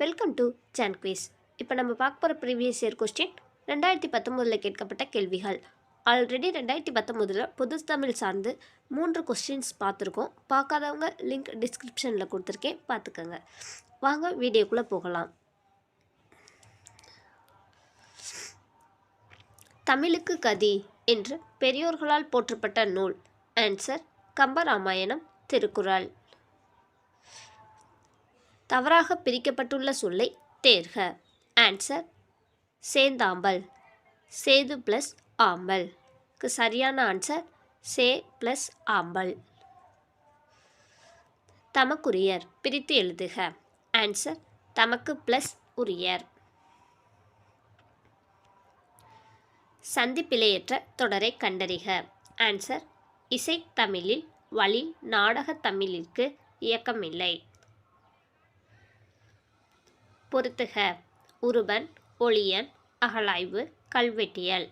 Welcome to John quiz இப்போ நம்ம பார்க்க போகிற ப்ரீவியஸ் இயர் கொஸ்டின் ரெண்டாயிரத்தி பத்தொம்போதில் கேட்கப்பட்ட கேள்விகள். ஆல்ரெடி ரெண்டாயிரத்தி பத்தொம்போதில் பொது தமிழ் சார்ந்து மூன்று கொஸ்டின்ஸ் பார்த்துருக்கோம். பார்க்காதவங்க லிங்க் டிஸ்கிரிப்ஷனில் கொடுத்துருக்கேன். பார்த்துக்கோங்க. வாங்க வீடியோக்குள்ளே போகலாம். தமிழுக்கு கதி என்று பெரியோர்களால் போற்றப்பட்ட நூல். ஆன்சர் கம்பராமாயணம் திருக்குறள். தவறாக பிரிக்கப்பட்டுள்ள சொல்லை தேர்க. ஆன்சர் சேந்தாம்பல். சேது ப்ளஸ் ஆம்பல். க்கு சரியான ஆன்சர் சே ப்ளஸ் ஆம்பல். தமக்குரியர் பிரித்து எழுதுக. ஆன்சர் தமக்கு ப்ளஸ் உரியர். சந்திப்பிலையற்ற தொடரை கண்டறிக. ஆன்சர் இசைத்தமிழில் வழி நாடக தமிழிற்கு இயக்கமில்லை. பொருத்துக. உருபன் ஒளியன் அகழாய்வு கல்வெட்டியல்.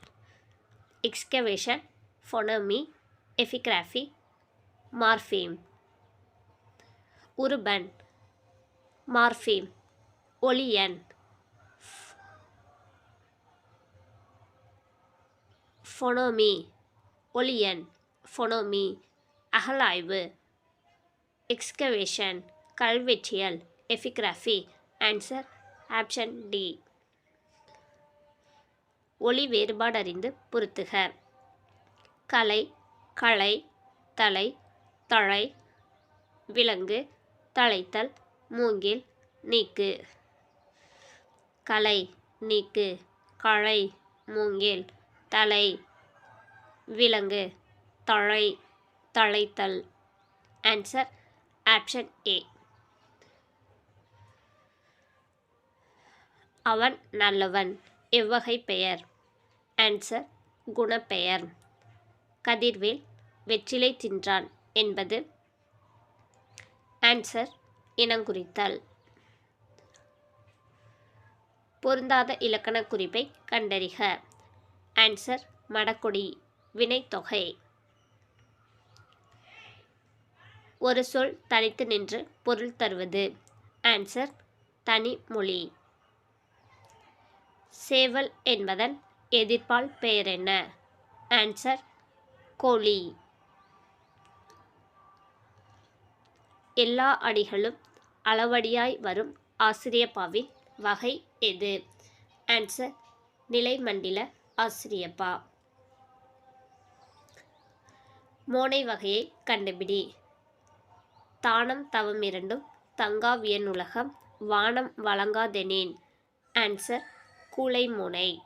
எக்ஸ்கவேஷன் ஃபொனமி எஃபிகிராஃபி மார்ஃபீம் உருபன் மார்ஃபீம் ஒளியன் ஃபொனோமி ஒளியன் ஃபொனோமி அகழாய்வு எக்ஸ்கவேஷன் கல்வெட்டியல் எஃபிகிராஃபி ஆன்சர் ஆப்ஷன் டி. ஒளி வேறுபாடறிந்து பொருத்துக. கலை களை தலை தழை விலங்கு தழைத்தல் மூங்கில் நீக்கு. கலை நீக்கு களை மூங்கில் தலை விலங்கு தழை தழைத்தல் ஆன்சர் ஆப்ஷன் ஏ. அவன் நல்லவன். எவ்வகை பெயர்? ஆன்சர் குணப்பெயர். கதிர்வேல் வெற்றிலை தின்றான் என்பது. ஆன்சர் இனங்குறித்தல். பொருந்தாத இலக்கண குறிப்பை கண்டறிக. ஆன்சர் மடக்கொடி வினைத்தொகை. ஒரு சொல் தனித்து நின்று பொருள் தருவது. ஆன்சர் தனி மொழி. சேவல் என்பதன் எதிர்ப்பால் பெயர் என்ன ஆன்சர் கோழி. எல்லா அடிகளும் அளவடியாய் வரும் ஆசிரியப்பாவின் வகை எது? ஆன்சர் நிலைமண்டில ஆசிரியப்பா. மோனை வகையை கண்டுபிடி. தானம் தவம் இரண்டும் தங்காவியனுலகம் வானம் வழங்காதெனேன். ஆன்சர் கூளைமுனை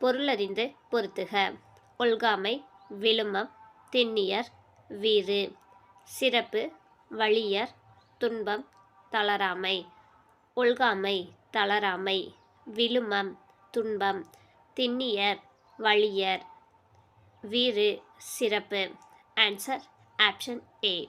பொருளறிந்து பொருத்துக. ஒல்காமை விழுமம் திண்ணியர் வீறு. சிறப்பு வழியர் துன்பம் தளராமை. ஒல்காமை தளராமை. விழுமம் துன்பம். திண்ணியர் வழியர். வீறு சிறப்பு. ஆன்சர் ஆப்ஷன் ஏ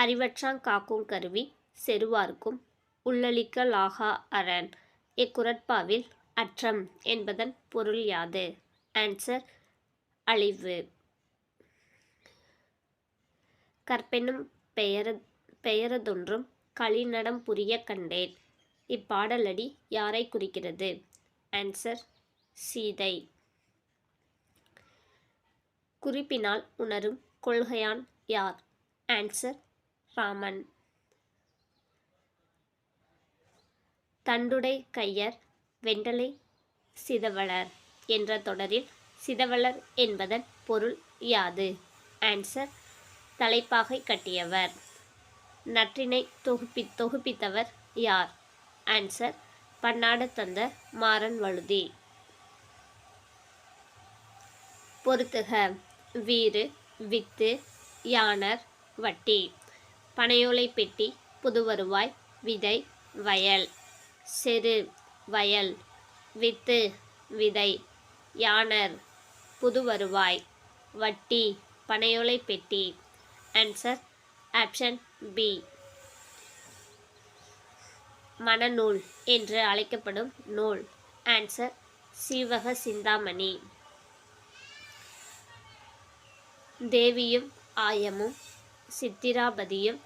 அறிவற்றாங் காக்கும் கருவி செருவார்க்கும் உள்ளளிக்கலாகா அரண். இக்குரட்பாவில் அற்றம் என்பதன் பொருள் யாது? ஆன்சர் அழிவு. கற்பெனும் பெயர பெயரதொன்றும் களிநடம் புரிய கண்டேன். இப்பாடலடி யாரை குறிக்கிறது? ஆன்சர் சீதை. குறிப்பினால் உணரும் கொள்கையான் யார்? ஆன்சர் ராமன். தண்டுடை கையர் வெண்டலை சிதவளர் என்ற தொடரில் சிதவளர் என்பதன் பொருள் யாது? ஆன்சர் தலைப்பாகை கட்டியவர். நற்றினை தொகுப்பி தொகுப்பித்தவர் யார்? ஆன்சர் பன்னாடு தந்த மாறன் வழுதி. பொருத்துக. வீறு வித்து யானர் வட்டி. பனையோலை பெட்டி புதுவருவாய் விதை வயல் செரு வயல் வித்து விதை யானர் புதுவருவாய் வட்டி பனையோலை பெட்டி ஆன்சர் ஆப்ஷன் பி மனநூல் என்று அழைக்கப்படும் நூல். ஆன்சர் சீவக சிந்தாமணி. தேவியும் ஆயமும் சித்திராபதியும்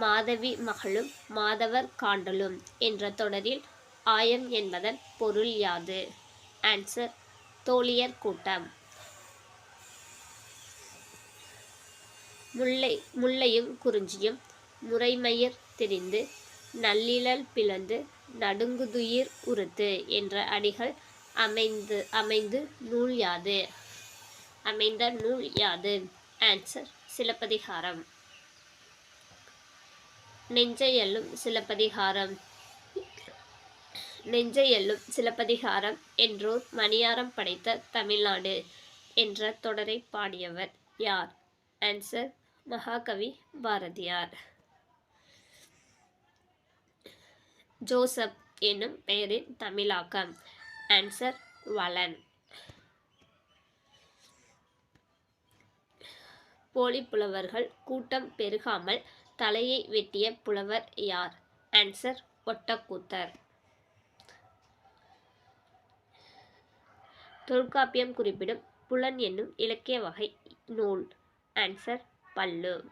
மாதவி மகளும் மாதவர் காண்டலும் என்ற தொடரில் ஆயம் என்பதன் பொருள் யாது? ஆன்சர் தோழியர் கூட்டம். முல்லை முல்லையும் குறிஞ்சியும் முறைமயிர் திரிந்து நல்லிழல் பிளந்து நடுங்குதுயிர் உறுத்து என்ற அடிகள் அமைந்து அமைந்து நூல் யாது? அமைந்த நூல் யாது? ஆன்சர் சிலப்பதிகாரம். நெஞ்சையல்லும் சிலப்பதிகாரம். நெஞ்சையல்லும் சிலப்பதிகாரம் என்றோர் மணியாரம் படைத்த தமிழ்நாடு என்ற தொடரை பாடியவர் யார்? ஆன்சர் மகாகவி பாரதியார். ஜோசப் என்னும் பெயரின் தமிழாக்கம். ஆன்சர் வளன். போலி புலவர்கள் கூட்டம் பெருகாமல் தலையை வெட்டிய புலவர் யார்? ஆன்சர் ஒட்டக்கூத்தர். தொல்காப்பியம் குறிப்பிடும் புலன் என்னும் இலக்கிய வகை நூல். ஆன்சர் பல்லு.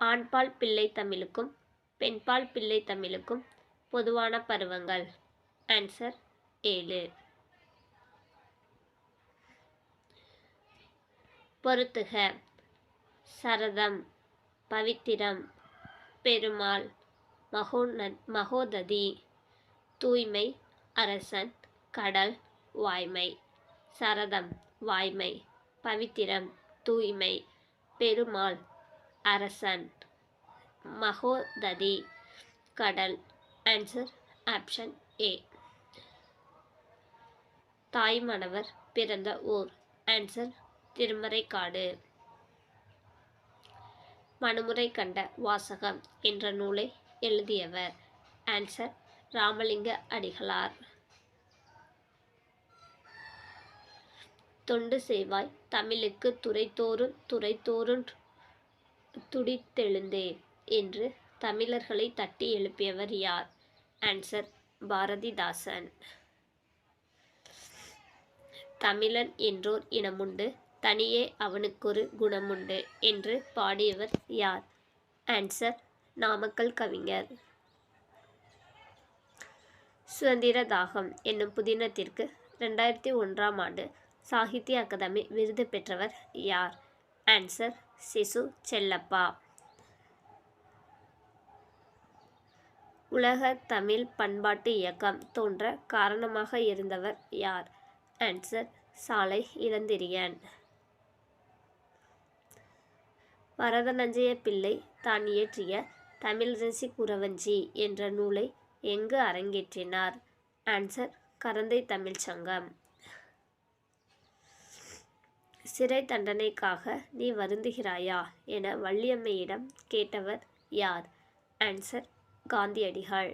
ஆண்பால் பிள்ளை தமிழுக்கும் பெண்பால் பிள்ளை தமிழுக்கும் பொதுவான பருவங்கள். ஆன்சர் ஏழு. பொருத்துக. சரதம் பவித்திரம் பெருமாள் மகோன மகோததி தூய்மை அரசன் கடல் வாய்மை சரதம் வாய்மை பவித்திரம் தூய்மை பெருமாள் அரசன் மகோததி கடல் ஆன்சர் ஆப்ஷன் ஏ தாய்மணவர் பிறந்த ஊர் ஆன்சர் திருமறைக்காடு. மனுமுறை கண்ட வாசகம் என்ற நூலை எழுதியவர். ஆன்சர் ராமலிங்க அடிகளார். தொண்டு செய்வாய் தமிழுக்கு துறைத்தோறும் துறைத்தோறும் துடித்தெழுந்தே என்று தமிழர்களை தட்டி எழுப்பியவர் யார்? ஆன்சர் பாரதிதாசன். தமிழன் என்றோர் இனமுண்டு தனியே அவனுக்கொரு குணமுண்டு என்று பாடியவர் யார்? ஆன்சர் நாமக்கல் கவிஞர். சுதந்திர தாகம் என்னும் புதினத்திற்கு ரெண்டாயிரத்தி ஒன்றாம் ஆண்டு சாகித்ய அகாதமி விருது பெற்றவர் யார்? ஆன்சர் சிசு செல்லப்பா. உலக தமிழ் பண்பாட்டு இயக்கம் தோன்ற காரணமாக இருந்தவர் யார்? ஆன்சர் சாலை இளந்திரியன். வரதநஞ்சய பிள்ளை தான் இயற்றிய தமிழரசி குறவஞ்சி என்ற நூலை எங்கு அரங்கேற்றினார்? ஆன்சர் கரந்தை தமிழ்ச்சங்கம் சிறை தண்டனைக்காக நீ வருந்துகிறாயா? என வள்ளியம்மையிடம் கேட்டவர் யார்? ஆன்சர் காந்தியடிகள்.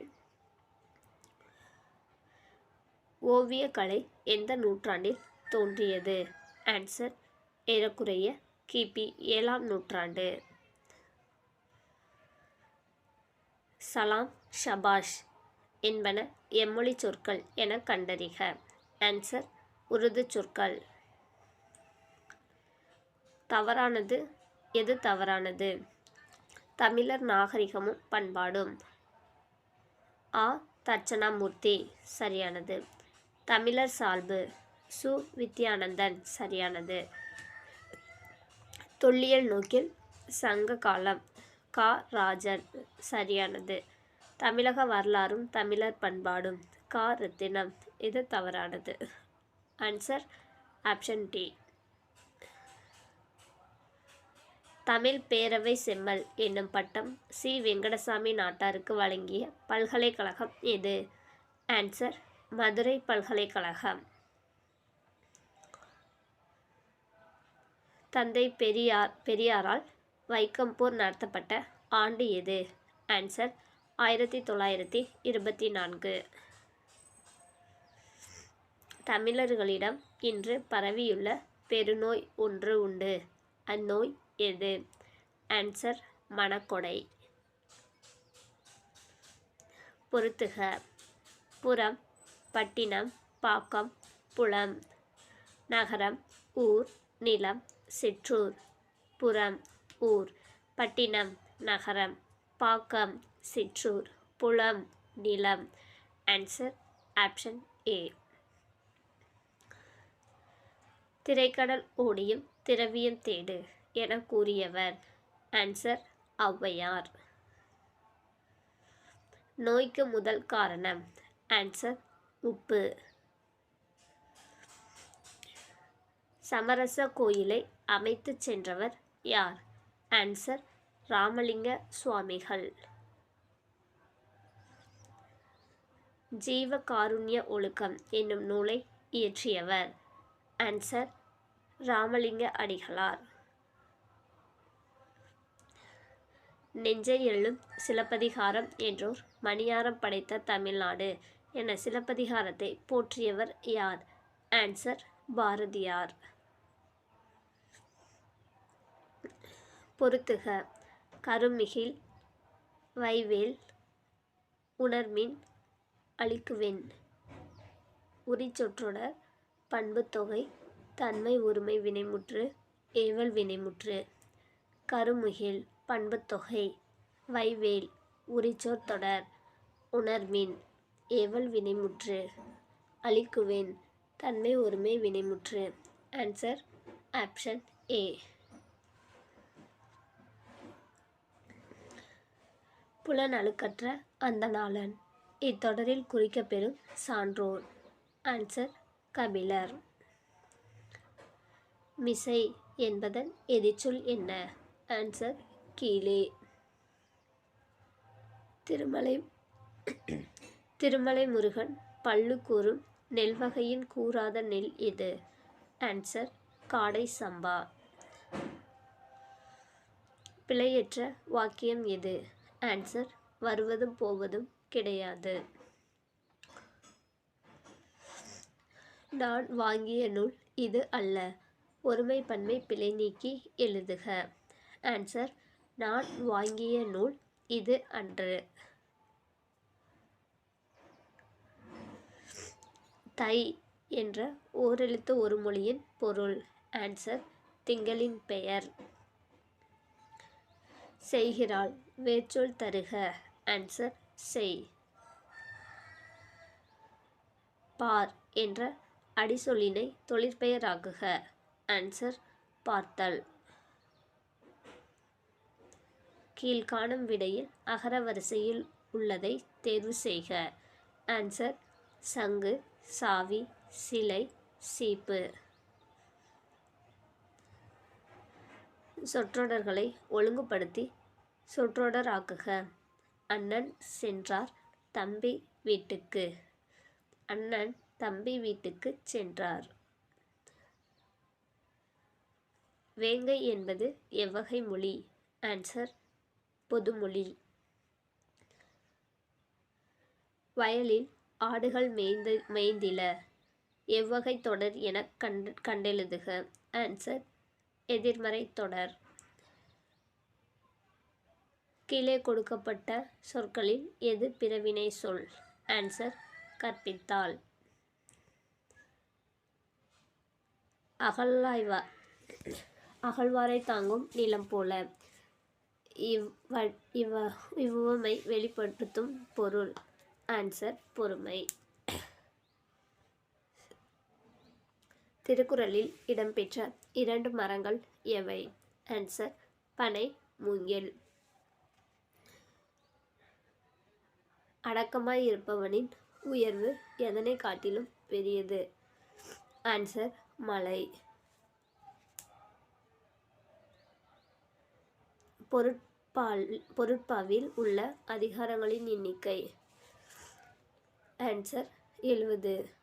ஓவியக்கலை எந்த நூற்றாண்டில் தோன்றியது? ஆன்சர் ஏறக்குறைய கிபி ஏழாம் நூற்றாண்டு. சலாம் ஷபாஷ் என்பன எம்மொழி சொற்கள் என கண்டறிக. ஆன்சர் உருது சொற்கள். தவறானது எது தவறானது? தமிழர் நாகரிகமும் பண்பாடும். ஆ. தட்சணாமூர்த்தி சரியானது. தமிழர் சால்பு சு. வித்யானந்தன் சரியானது. தொல்லியல் நோக்கில் சங்க காலம் கா. ராஜன். சரியானது. தமிழக வரலாறும் தமிழர் பண்பாடும். கா. ரத்தினம். இது தவறானது. ஆன்சர் ஆப்ஷன் டி தமிழ் பேரவை செம்மல் என்னும் பட்டம் சி. வெங்கடசாமி நாட்டாருக்கு வழங்கிய பல்கலைக்கழகம் எது? ஆன்சர் மதுரை பல்கலைக்கழகம். தந்தை பெரியார் பெரியாரால் வைக்கம்பூர் நடத்தப்பட்ட ஆண்டு எது? ஆன்சர் ஆயிரத்தி தொள்ளாயிரத்தி இருபத்தி நான்கு. தமிழர்களிடம் இன்று பரவியுள்ள பெருநோய் ஒன்று உண்டு. அந்நோய் எது? ஆன்சர் மணக்கொடை. பொருத்துக புறம் பட்டினம் பாக்கம் புலம். நகரம் ஊர் நிலம் சிற்றூர் புறம் ஊர் பட்டினம் நகரம் பாக்கம் சிற்றூர் புலம் நிலம். ஆன்சர் ஆப்ஷன் ஏ திரைக்கடல் ஓடியும் திரவியம் தேடு என கூறியவர். ஆன்சர் ஔவையார். நோய்க்கு முதல் காரணம். ஆன்சர் உப்பு. சமரச கோயிலை அமைத்துச் சென்றவர் யார்? ஆன்சர் ராமலிங்க சுவாமிகள். ஜீவ காருண்ய ஒழுக்கம் என்னும் நூலை இயற்றியவர். ஆன்சர் ராமலிங்க அடிகளார். நெஞ்சை எள்ளும் சிலப்பதிகாரம் என்றோர் மணியாரம் படைத்த தமிழ்நாடு என சிலப்பதிகாரத்தை போற்றியவர் யார்? ஆன்சர் பாரதியார். பொருத்துக. கருமிகில் வைவேல் உணர்மின் அளிக்குவென். உரிச்சொற்றொடர் பண்புத்தொகை தன்மை உரிமை வினைமுற்று ஏவல் வினைமுற்று. கருமுகில் பண்புத்தொகை வைவேல் உரிச்சொற் தொடர் உணர்மின் ஏவல் வினைமுற்று அழிக்குவேன் தன்மை ஒருமை வினைமுற்று. ஆன்சர் ஆப்ஷன் ஏ புலனழுக்கற்ற அந்த நாளன். இத்தொடரில் குறிக்கப்பெறும் சான்றோர். ஆன்சர் கபிலர். மிசை என்பதன் எதிர்ச்சொல் என்ன? ஆன்சர் கீழே. திருமலை திருமலை முருகன் பல்லு கூறும் நெல் வகையின் கூறாத நெல் இது. ஆன்சர் காடை சம்பா. பிழையற்ற வாக்கியம் எது ஆன்சர் வருவதும் போவதும் கிடையாது. நான் வாங்கிய நூல் இது அல்ல. ஒருமை பன்மை பிழை நீக்கி எழுதுக. ஆன்சர் நான் வாங்கிய நூல் இது அன்று. தை என்ற ஓரெழுத்து ஒரு மொழியின் பொருள். ஆன்சர் திங்களின் பெயர். செய்கிறாள். வேற்றொல் தருக ஆன்சர் செய். பார் என்ற அடிசொல்லினை தொழிற்பெயராகுக ஆன்சர் பார்த்தல். கீழ்காணும் விடையில் அகர வரிசையில் உள்ளதை தேர்வு செய்க ஆன்சர் சங்கு சாவி சிலை சீப்பு. சொற்றொடர்களை ஒழுங்குபடுத்தி சொற்றொடர் ஆக்குக அண்ணன் சென்றார் தம்பி வீட்டுக்கு. அண்ணன் தம்பி வீட்டுக்கு சென்றார். வேங்கை என்பது எவ்வகை மொழி? ஆன்சர் பொதுமொழி. வயலில் ஆடுகள் மேய்ந்து மேய்ந்தில. எவ்வகை தொடர் என கண் கண்டெழுதுக. ஆன்சர் எதிர்மறை தொடர். கீழே கொடுக்கப்பட்ட சொற்களில் எது பிறவினை சொல்? ஆன்சர் கற்பித்தால். அகழ்வாய்வா அகழ்வாரை தாங்கும் நிலம் போல. இவ்வ இவ் இவ்வுவமை வெளிப்படுத்தும் பொருள். ஆன்சர் பொறுமை. திருக்குறளில் இடம்பெற்ற இரண்டு மரங்கள் எவை? ஆன்சர் பனை மூங்கில். அடக்கமாய் இருப்பவனின் உயர்வு எதனை காட்டிலும் பெரியது? ஆன்சர் மலை பொருட்பால் பொருட்பாவில் உள்ள அதிகாரங்களின் எண்ணிக்கை. ஆன்சர் எழுபது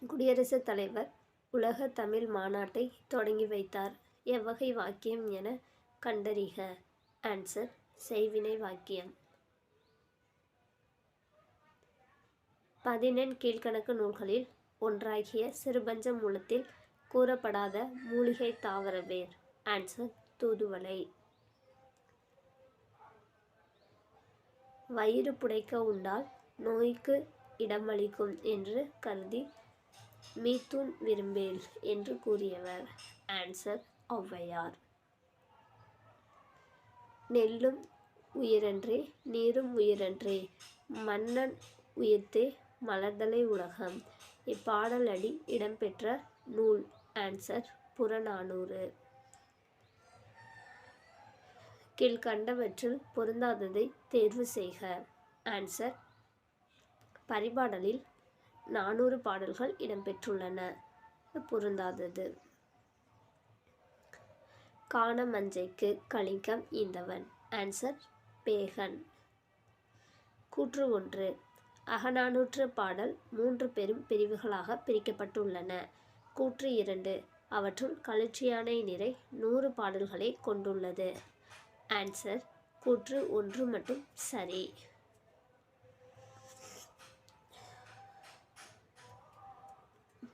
குடியரசுத் தலைவர் உலக தமிழ் மாநாட்டை தொடங்கி வைத்தார். எவ்வகை வாக்கியம் என கண்டறிக. ஆன்சர் செய்வினை வாக்கியம். பதினெண் கீழ்கணக்கு நூல்களில் ஒன்றாகிய சிறுபஞ்ச மூலத்தில் கூறப்படாத மூலிகை தாவர வேர் ஆன்சர் தூதுவளை. வயிறு புடைக்க உண்டால் நோய்க்கு இடமளிக்கும் என்று கருதி மீத்தூன் விரும்பேல் என்று கூறியவர். ஆன்சர் ஔவையார். நெல்லும் உயிரன்றே நீரும் உயிரன்றே மன்னன் உயிர்த்தே மலர்தலை உலகம். இப்பாடலடி இடம்பெற்ற நூல். ஆன்சர் புறநானூறு. கீழ்கண்டவற்றில் பொருந்தாததை தேர்வு செய்க. ஆன்சர் பரிபாடலில் நானூறு பாடல்கள் இடம்பெற்றுள்ளன. பொருந்தாதது. காண மஞ்சைக்கு கலிங்கம் ஈந்தவன். ஆன்சர் பேகன். கூற்று ஒன்று. அகநானூற்று பாடல் மூன்று பெரும் பிரிவுகளாக பிரிக்கப்பட்டுள்ளன. கூற்று இரண்டு. அவற்றுள் கலர்ச்சியான நிறை நூறு பாடல்களை கொண்டுள்ளது. ஆன்சர் கூற்று ஒன்று மட்டும் சரி.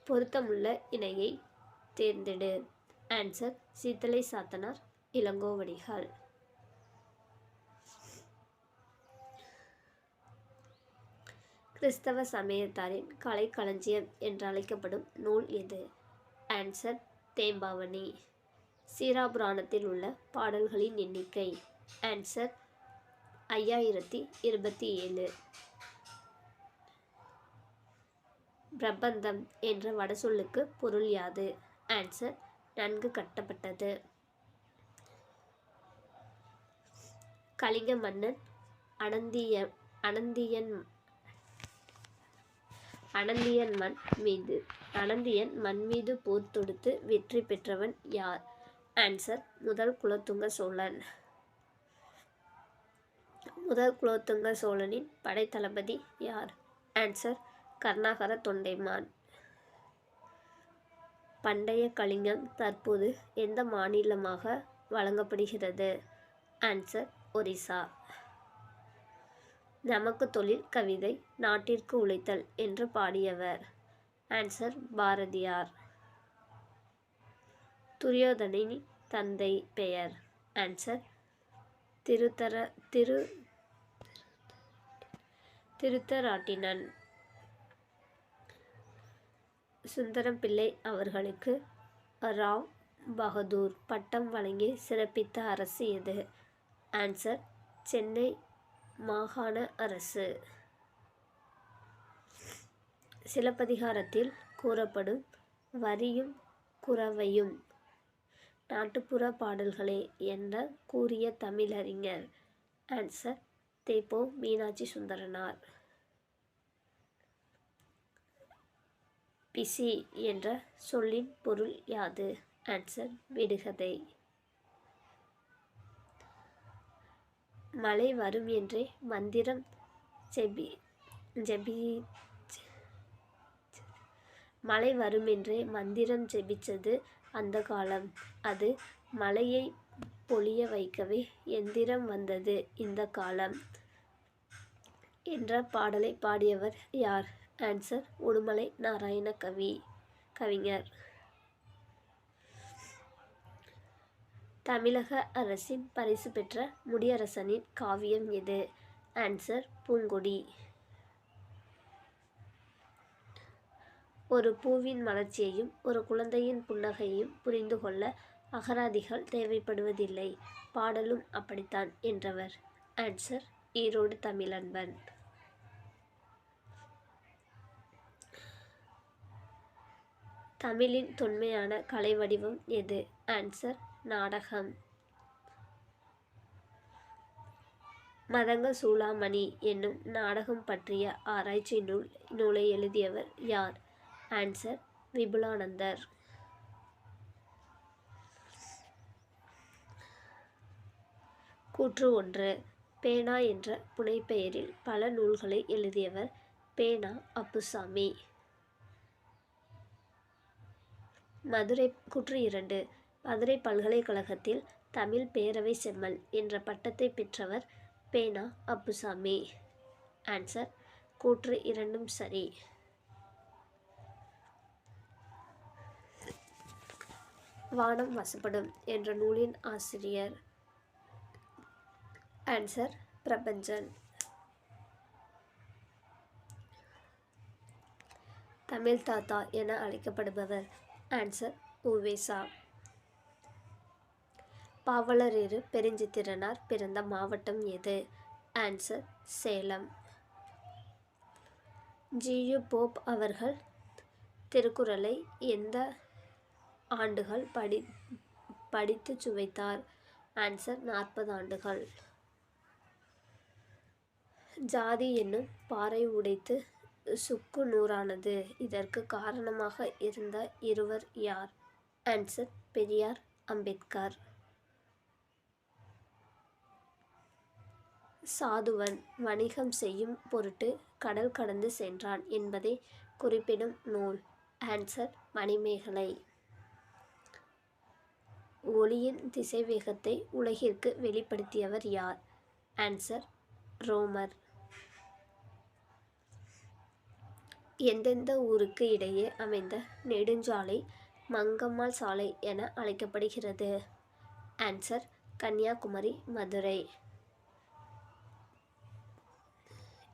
பொருத்தமுள்ள இணையை தேர்ந்தெடு. ஆன்சர் சீத்தலை சாத்தனார் இளங்கோவடிகள். கிறிஸ்தவ சமயத்தாரின் கலைக்களஞ்சியம் என்றழைக்கப்படும் நூல் எது? ஆன்சர் தேம்பாவணி. சீராபுராணத்தில் உள்ள பாடல்களின் எண்ணிக்கை. ஆன்சர் ஐயாயிரத்தி இருபத்தி ஏழு. பிரபந்தம் என்ற வடசொல்லுக்கு பொருள் யாது? ஆன்சர் நன்கு கட்டப்பட்டது. கலிங்க மன்னன் அனந்திய அனந்தியன் அனந்தியன் மண் மீது. அனந்தியன் மண் மீது போர் தொடுத்து வெற்றி பெற்றவன் யார்? ஆன்சர் முதல் குலோத்துங்க சோழன். முதல் குலோத்துங்க சோழனின் படைத்தளபதி யார்? ஆன்சர் கருணாகர தொண்டைமான். பண்டைய கலிங்கம் தற்போது எந்த மாநிலமாக வழங்கப்படுகிறது? ஆன்சர் ஒரிசா. நமக்கு தொழில் கவிதை நாட்டிற்கு உழைத்தல் என்று பாடியவர். ஆன்சர் பாரதியார். துரியோதனின் தந்தை பெயர். ஆன்சர் திருத்தர திரு திருத்தராட்டினன். சுந்தரம் பிள்ளை அவர்களுக்கு ராவ் பகதூர் பட்டம் வழங்கி சிறப்பித்த அரசு எது ஆன்சர் சென்னை மாகாண அரசு. சிலப்பதிகாரத்தில் கூறப்படும் வரியும் குறவையும் நாட்டுப்புற பாடல்களே என்ற கூறிய தமிழறிஞர். ஆன்சர் தேப்போ மீனாட்சி சுந்தரனார். பிசி என்ற சொல்லின் பொருள் யாது? ஆன்சர் விடுகதை. மழை வரும் என்றே மந்திரம் ஜெபி ஜெபி மழை வருமென்றே மந்திரம் ஜெபிச்சது அந்த காலம். அது மழையை பொழிய வைக்கவே எந்திரம் வந்தது இந்த காலம். என்ற பாடலை பாடியவர் யார்? ஆன்சர் உடுமலை நாராயண கவி கவிஞர். தமிழக அரசின் பரிசு பெற்ற முடியரசனின் காவியம் எது? ஆன்சர் பூங்கொடி. ஒரு பூவின் மலர்ச்சியையும் ஒரு குழந்தையின் புன்னகையையும் புரிந்து கொள்ள அகராதிகள் தேவைப்படுவதில்லை. பாடலும் அப்படித்தான் என்றவர். ஆன்சர் ஈரோடு தமிழன்பன். தமிழின் தொன்மையான கலை வடிவம் எது? ஆன்சர் நாடகம். மதங்க சூளாமணி என்னும் நாடகம் பற்றிய ஆராய்ச்சி நூல் நூலை எழுதியவர் யார்? ஆன்சர் விபுலானந்தர். கூற்று ஒன்று பேனா என்ற புனைப்பெயரில் பல நூல்களை எழுதியவர் பேனா அப்புசாமி. மதுரை கூற்று இரண்டு. மதுரை பல்கலைக்கழகத்தில் தமிழ் பேரவை செம்மல் என்ற பட்டத்தை பெற்றவர் பேனா அப்புசாமி. ஆன்சர் கூற்று இரண்டும் சரி. வானம் வசப்படும் என்ற நூலின் ஆசிரியர். ஆன்சர் பிரபஞ்சன். தமிழ் தாத்தா என அழைக்கப்படுபவர் ஆன்சர் உவேசா பாவலரேறு பெருஞ்சித்திரனார் பிறந்த மாவட்டம் எது? ஆன்சர் சேலம். ஜியு போப் அவர்கள் திருக்குறளை எந்த ஆண்டுகள் படி படித்து சுவைத்தார்? ஆன்சர் நாற்பது ஆண்டுகள். ஜாதி என்னும் பாறை உடைத்து சுக்கு நூறானது. இதற்கு காரணமாக இருந்த இருவர் யார்? ஆன்சர் பெரியார் அம்பேத்கர். சாதுவன் வணிகம் செய்யும் பொருட்டு கடல் கடந்து சென்றான் என்பதை குறிப்பிடும் நூல். ஆன்சர் மணிமேகலை. ஒளியின் திசைவேகத்தை உலகிற்கு வெளிப்படுத்தியவர் யார்? ஆன்சர் ரோமர். எந்தெந்த ஊருக்கு இடையே அமைந்த நெடுஞ்சாலை மங்கம்மாள் சாலை என அழைக்கப்படுகிறது? ஆன்சர் கன்னியாகுமரி மதுரை.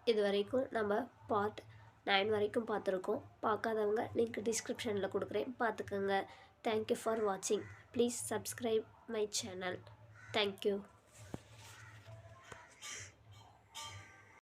இது வரைக்கும் நம்ம பார்ட் நைன் வரைக்கும் பார்த்துருக்கோம். பார்க்காதவங்க லிங்க் டிஸ்கிரிப்ஷனில் கொடுக்குறேன். பார்த்துக்கோங்க. தேங்க்யூ ஃபார் வாட்சிங் please subscribe my channel thank you